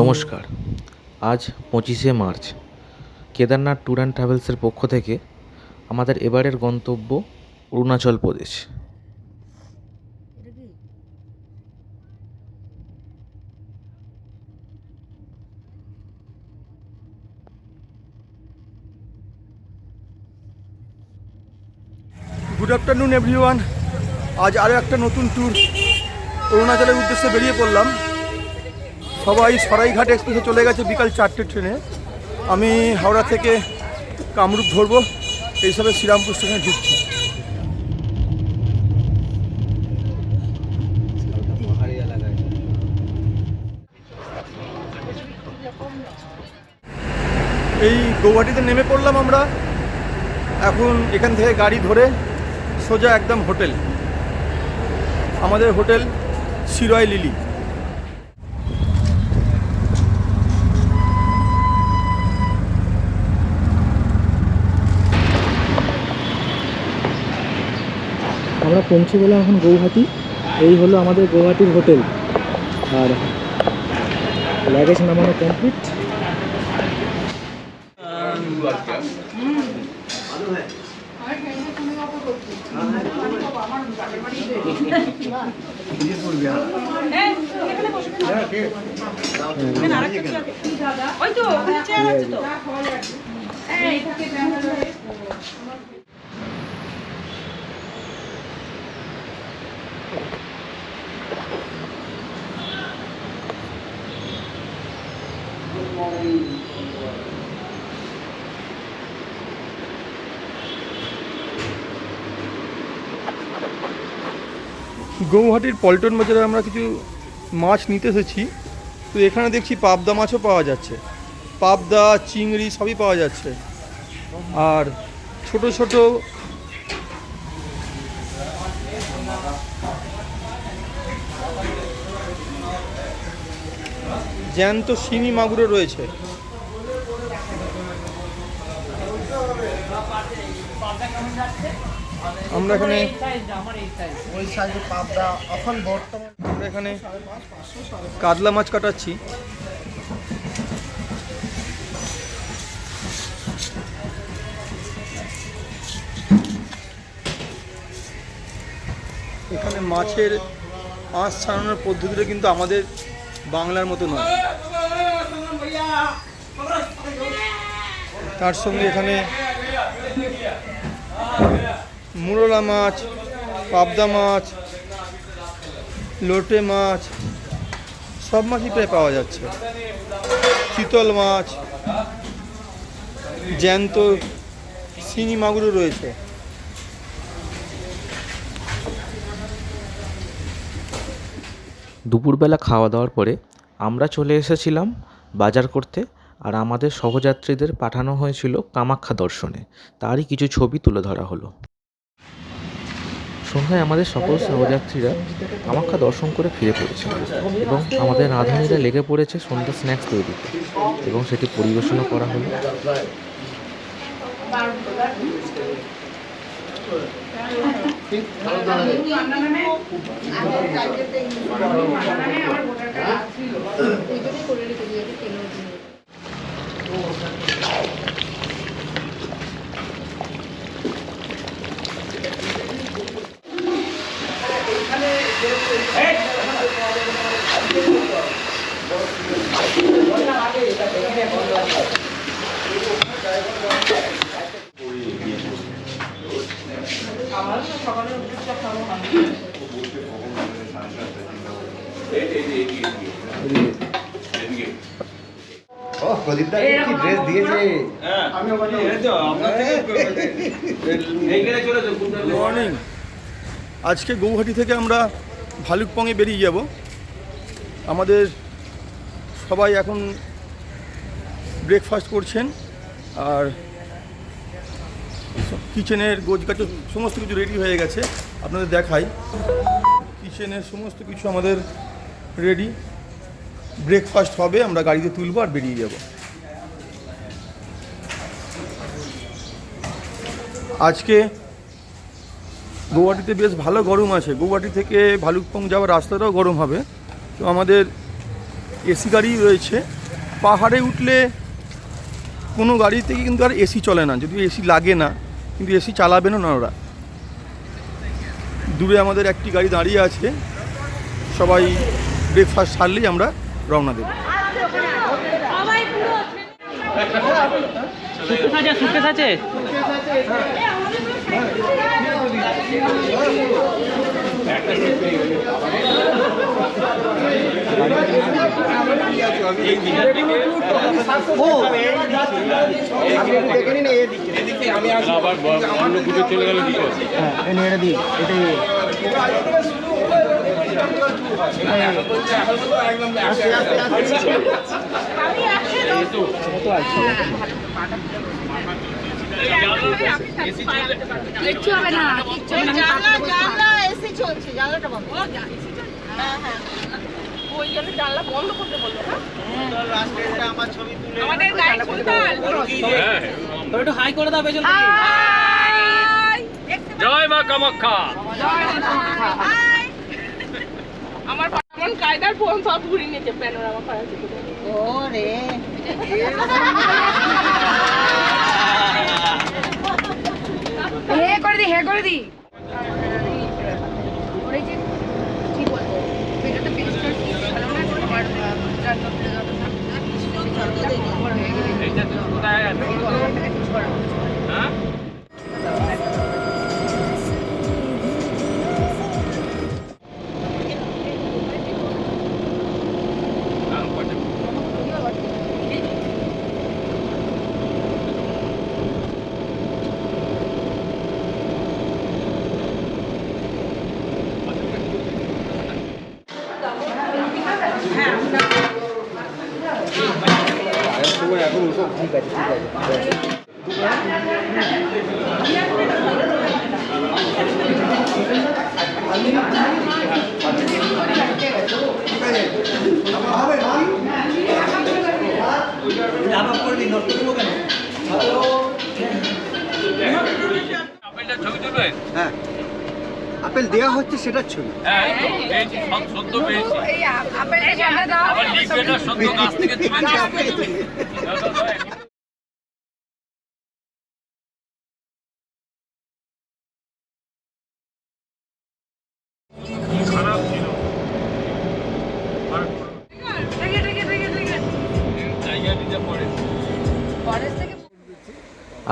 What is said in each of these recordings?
নমস্কার। আজ পঁচিশে মার্চ। কেদারনাথ ট্যুর অ্যান্ড ট্রাভেলসের পক্ষ থেকে আমাদের এবারের গন্তব্য Arunachal Pradesh. Good afternoon everyone আজ আরও একটা নতুন ট্যুর অরুণাচলের উদ্দেশ্যে বেরিয়ে পড়লাম। সবাই সরাইঘাট এক্সপ্রেসে চলে গেছে বিকাল চারটে ট্রেনে। আমি হাওড়া থেকে কামরূপ ধরবো এইসবে শ্রীরামপুর স্টেশনে ঢুকছি। এই গৌহাটিতে নেমে পড়লাম আমরা। এখন এখান থেকে গাড়ি ধরে সোজা একদম হোটেল। আমাদের হোটেল শিরয় লিলি। আমরা পৌঁছে গেলাম এখন গৌহাটি। এই হলো আমাদের গৌহাটির হোটেল। আর লাগেজ নামানো কমপ্লিট ওই তো চেয়ার আছে তো গৌহাটির পল্টন বাজারে আমরা কিছু মাছ নিতে এসেছি। তো এখানে দেখছি পাবদা মাছও পাওয়া যাচ্ছে। পাবদা, চিংড়ি সবই পাওয়া যাচ্ছে। আর ছোট ছোট জ্যান্ত শিঙি মাগুরও রয়েছে। আমরা এখানে আমরা এখানে কাতলা মাছ কাটাচ্ছি। এখানে মাছের আঁশ ছাড়ানোর পদ্ধতিটা কিন্তু আমাদের বাংলার মতো নয়। তার সঙ্গে এখানে মুরলা মাছ, পাবদা মাছ, লোটে মাছ, সব মাছই প্রায় পাওয়া যাচ্ছে। চিতল মাছ, জ্যান্ত, শিঙি মাগুরও রয়েছে। দুপুরবেলা খাওয়া দাওয়ার পরে আমরা চলে এসেছিলাম বাজার করতে আর আমাদের সহযাত্রীদের পাঠানো হয়েছিল কামাখ্যা দর্শনে। তারই কিছু ছবি তুলে ধরা হলো। সন্ধ্যায় আমাদের সকল সহযাত্রীরা কামাখ্যা দর্শন করে ফিরে পড়েছে এবং আমাদের রাঁধুনিরা লেগে পড়েছে সন্ধ্যা স্ন্যাক্স তৈরিতে এবং সেটি পরিবেশনও করা হলো। মর্নিং আজকে গৌহাটি থেকে আমরা ভালুকপংয়ে বেরিয়ে যাব। আমাদের সবাই এখন ব্রেকফাস্ট করছেন আর কিচেনের গোজগাছ সমস্ত কিছু রেডি হয়ে গেছে। আপনাদের দেখাই। কিচেনের সমস্ত কিছু আমাদের রেডি ব্রেকফাস্ট হবে, আমরা গাড়িতে তুলবো আর বেরিয়ে যাব। আজকে গৌহাটিতে বেশ ভালো গরম আছে। গৌহাটি থেকে ভালুকপং যাওয়ার রাস্তাটাও গরম হবে। তো আমাদের এসি গাড়ি রয়েছে। পাহাড়ে উঠলে কোনো গাড়ি থেকে কিন্তু আর এসি চলে না। যদি এসি লাগে না, কিন্তু এসি চালাবে না ওরা। দূরে আমাদের একটি গাড়ি দাঁড়িয়ে আছে। সবাই ব্রেকফাস্ট সারলেই আমরা রওনা দেবো। আছে কিচ্ছু হবে না কিচ্ছু হবে না একটু হাই করে পেছন জয় মা কামাখ্যা। আমার এমন কায়দার ফোন সব ঘুরিয়ে নিয়েছে প্যানোরামা করা থেকে। হে করে দি হে করে দি। হ্যাঁ। আপেল দেওয়া হচ্ছে সেটার ছবি। দাও দেখে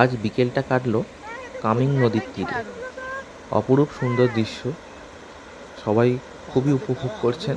আজ বিকেলটা কাটল কামিং নদীর তীরে। অপরূপ সুন্দর দৃশ্য সবাই খুবই উপভোগ করছেন।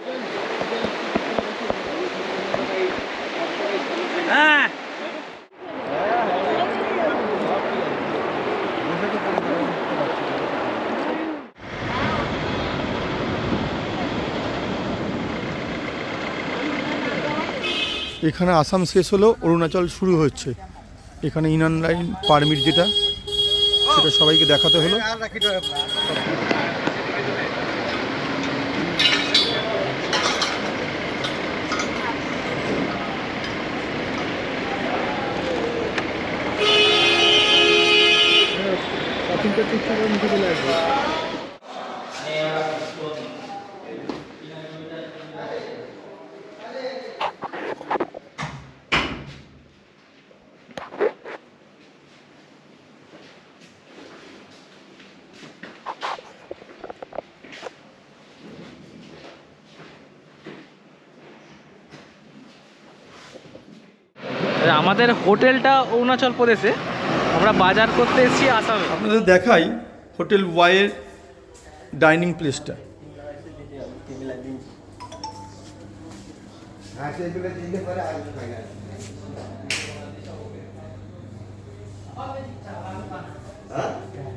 এখানে আসাম শেষ হলো, অরুণাচল শুরু হচ্ছে। এখানে ইনান লাইন পারমিট যেটা, সেটা সবাইকে দেখাতে হলো। আমাদের হোটেলটা অরুণাচল প্রদেশে। আমরা বাজার করতে এসেছি আসামে। আপনাদের দেখাই হোটেল ওয়াইয়ের ডাইনিং প্লেসটা।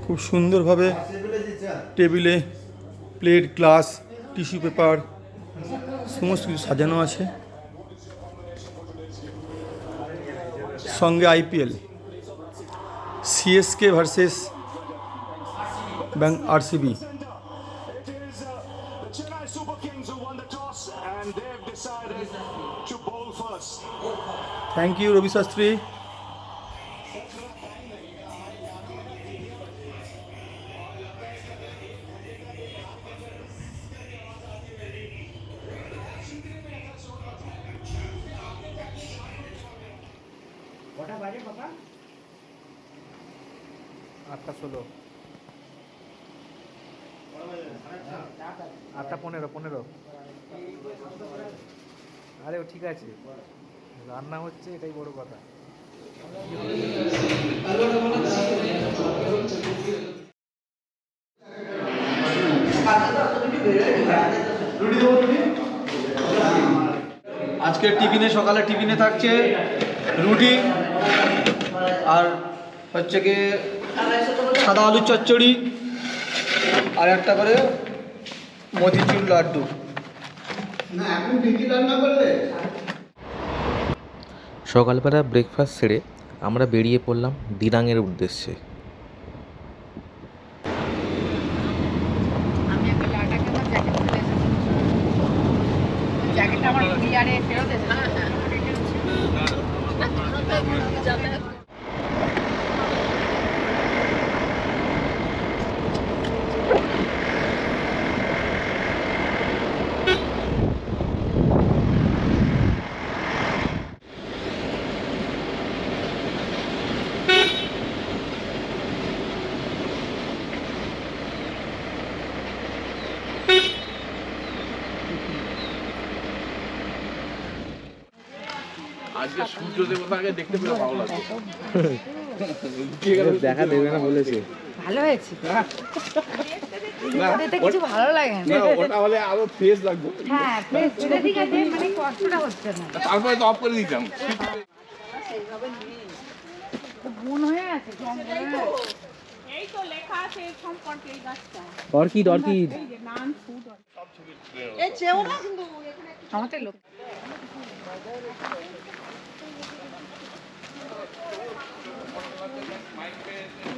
খুব সুন্দরভাবে টেবিলে প্লেট, গ্লাস, টিস্যু পেপার, সমস্ত কিছু সাজানো আছে। সঙ্গে IPL CSK versus bank RCB. Thank you Ravi Shastri আটটা ষোলো। আটটা পনেরো পনেরো। আরে ও ঠিক আছে। রান্না হচ্ছে এটাই বড় কথা। আজকে টিফিনে সকালে টিফিনে থাকছে রুটি। আর হচ্ছে কি সাদা আলু চচ্চড়ি আর একটা করে মতিচুর লাড্ডু। সকালবেলা ব্রেকফাস্ট সেরে আমরা বেরিয়ে পড়লাম দিনাঙের উদ্দেশ্যে আমি একটা লাটাকে আমার জ্যাকেট চলে এসেছি জ্যাকেটটা আমার বিয়ারে ফেরত এসেছে দেখা দেবে না বলেছে। ভালো হয়েছে। কিছু ভালো লাগে না। ওটা হলে আরও ফ্রেশ লাগবে। হ্যাঁ বেশ ঠিক আছে মানে কষ্টটা হচ্ছে না। তারপরে তো অফ করে দিতাম। মন হয়ে আছে জঙ্গলে Mike Pitt.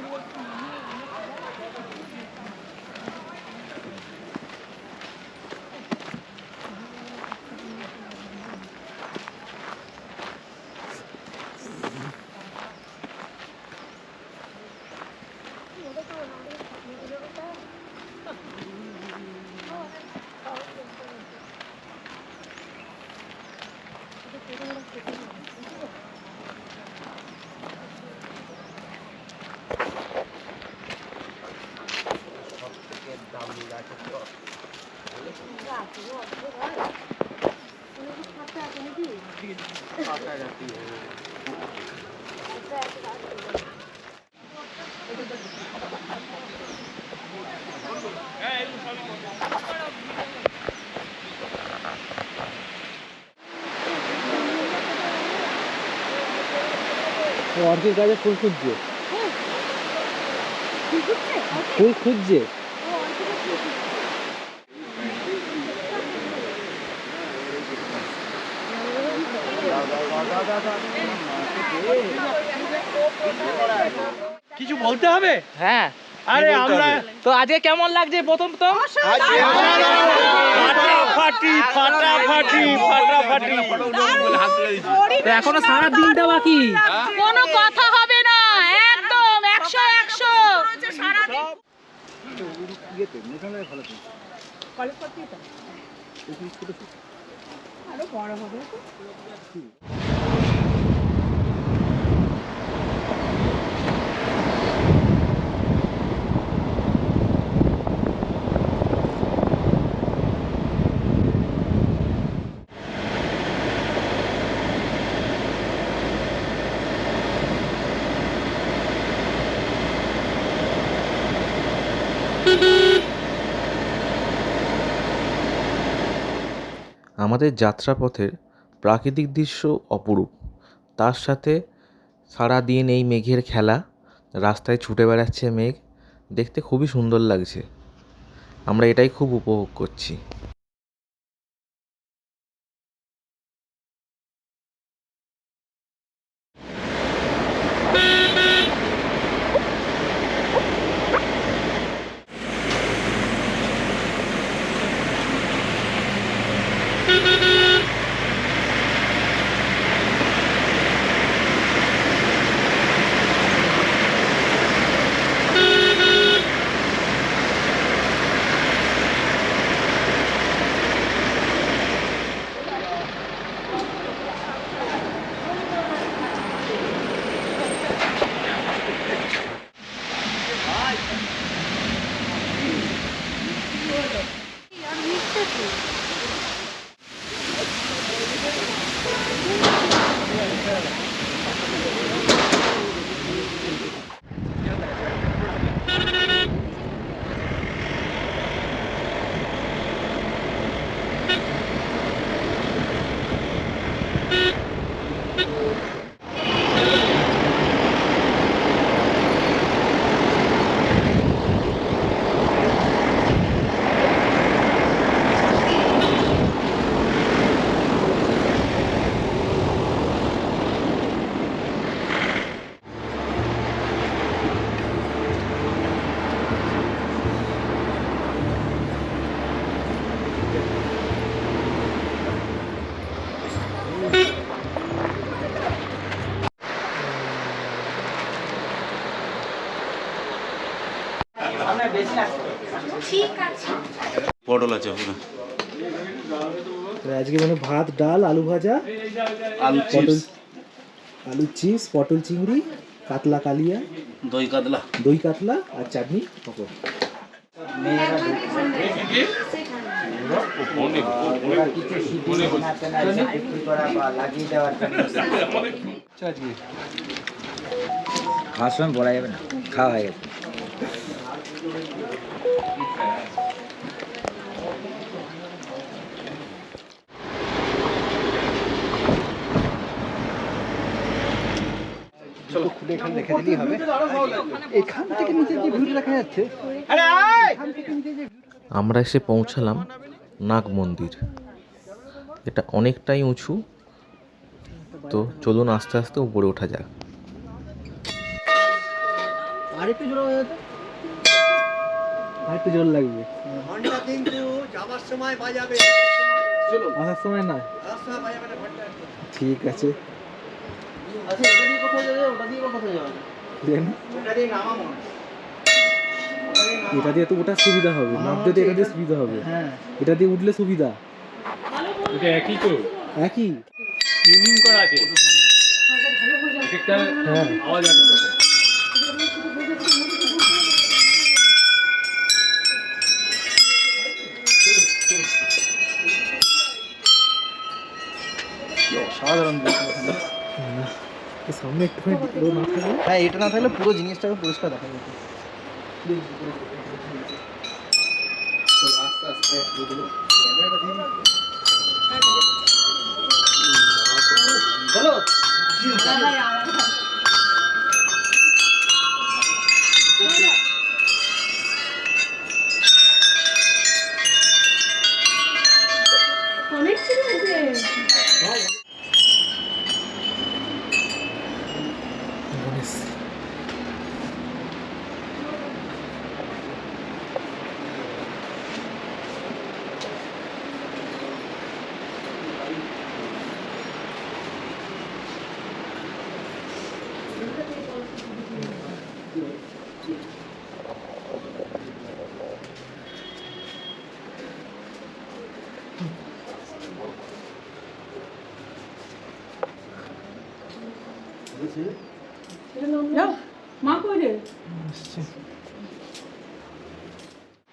অর্কিড গাছে ফুল খুঁজছে। ফুল খুঁজছে? কিছু বলতে হবে? হ্যাঁ। আরে আমরা তো আজকে কেমন লাগছে প্রথম তো ফাটাফাটি ফাটাফাটি ফাটাফাটি। তো এখনও সারা দিনটা বাকি কোনো কথা হবে না একদম একশো একশো। আমাদের যাত্রাপথের প্রাকৃতিক দৃশ্য অপরূপ। তার সাথে সারাদিন এই মেঘের খেলা, রাস্তায় ছুটে বেড়াচ্ছে মেঘ, দেখতে খুবই সুন্দর লাগছে। আমরা এটাই খুব উপভোগ করছি। পটল আছে ওখানে তো আজকে মানে ভাত ডাল আলু ভাজা আলু পটল আলু চিপস পটল চিংড়ি কাতলা কালিয়া দই কাতলা। দই কাতলা আর চাটনি পাঁপড় খাওয়ার সময় বলা যাবে না খাওয়া হয়ে গেছে। এখানে রেখে দিলেই হবে। এখান থেকে নিচে যে ভিউটা দেখা যাচ্ছে আমরা এসে পৌঁছালাম নাগ মন্দির। এটা অনেকটাই উঁচু। তো চলুন আস্তে আস্তে উপরে ওঠা যাক। আর একটু জোরে লাগবে। ঘণ্টা কিন্তু যাওয়ার সময় বাজাবে। আসার সময় না যাওয়ার সময় বাজাবে না ঘণ্টা। ঠিক আছে। আচ্ছা এটা দিয়ে কোথায় যাবে ওটা দিয়ে কোথায় যাবে ওটা দিয়ে নামাবো না এটা দিয়ে তো ওটা সুবিধা হবে নামতে তো এটা দিয়ে সুবিধা হবে। হ্যাঁ। এটা দিয়ে উঠলে সুবিধা। এটা একই তো। একই। টিউনিং করা আছে। একটা হ্যাঁ। আওয়াজ আসছে অসাধারণ তো সামনে একটুখানি না থাকলে? হ্যাঁ এটা না থাকলে পুরো জিনিসটাকে পরিষ্কার দেখা যেত আস্তে গণেশ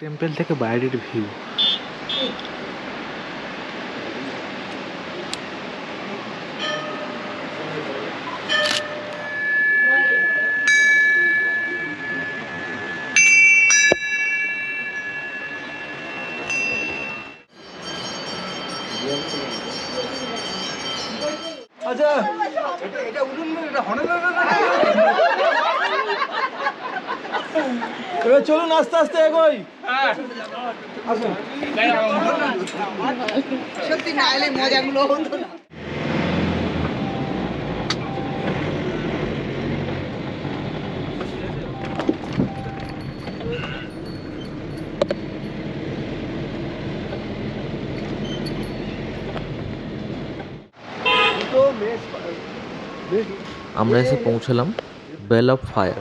টেম্পল থেকে বাইরের ভিউ আচ্ছা এটা এটা উঠুন না এটা হর্নের এবার চলুন আস্তে আস্তে এগোই। আসুন সত্যি না এলে মজাগুলো হতো না। আমরা এসে পৌঁছলাম বেল অফ ফায়ার।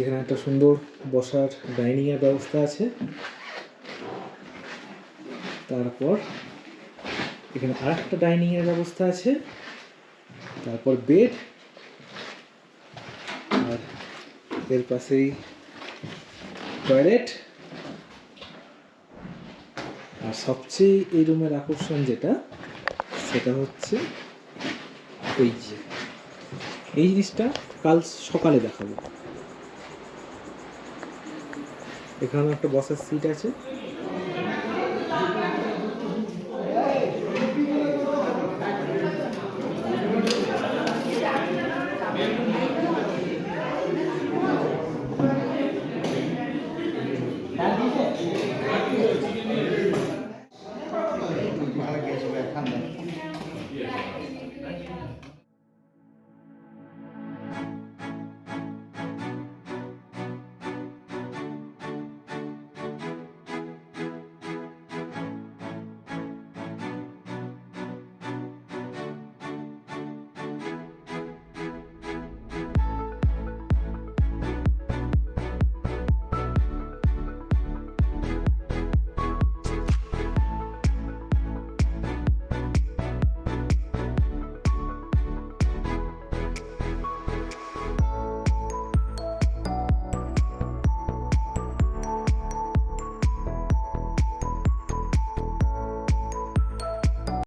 এখানে একটা সুন্দর বসার ডাইনিংয়ের ব্যবস্থা আছে। তারপর এখানে আর একটা ডাইনিংয়ের ব্যবস্থা আছে। তারপর বেড। আর এর পাশেই টয়লেট। আর সবচেয়ে এই রুমের আকর্ষণ যেটা, সেটা হচ্ছে এই যে। এই জিনিসটা কাল সকালে দেখাবো। এখানে একটা বসার সিট আছে।